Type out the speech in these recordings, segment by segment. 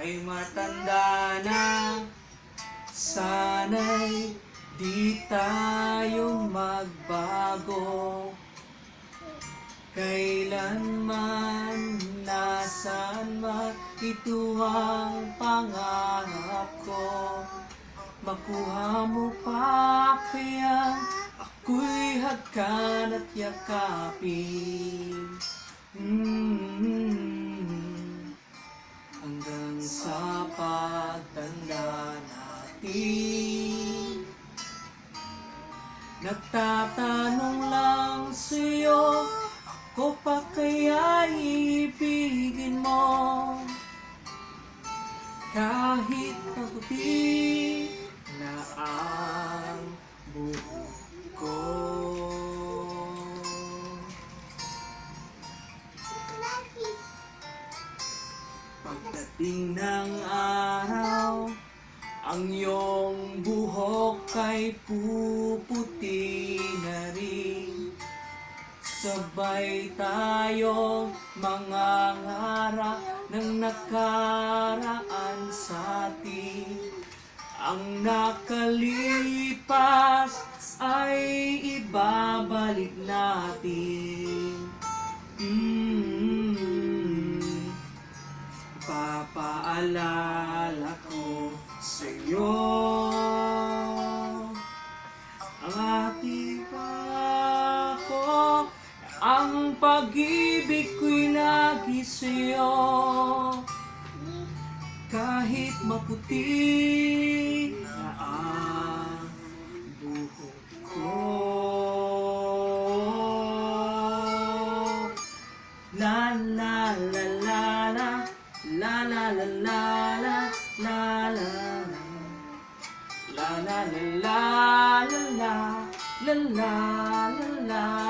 ay matanda na. Sana'y di tayo magbago. Kailanman, nasan man Ito ang pangarap ko? Makuha mo pa kaya Ako'y hagkan at yakapin Nagtatanong lang sa'yo Ako pa kaya ibigin mo? Kahit maputi na ang buhok ko. Pagdating ng araw Ang iyong buhok ay puputi na rin. Sabay tayo mga ngara ng nakaraan sa atin. Ang nakalipas ay ibabalik natin Ang pag-ibig ko'y lagi Kahit maputi na ang buhok ko La la la la la La la la la la La la la La la la la la la La la la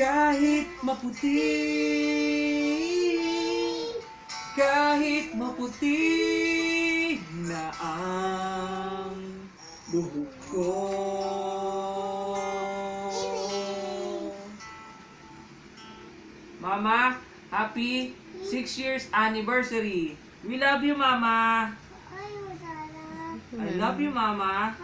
Kahit maputi kahit maputi na ang buhok ko. Mama, happy 6 years anniversary. We love you, Mama. I love you, Mama.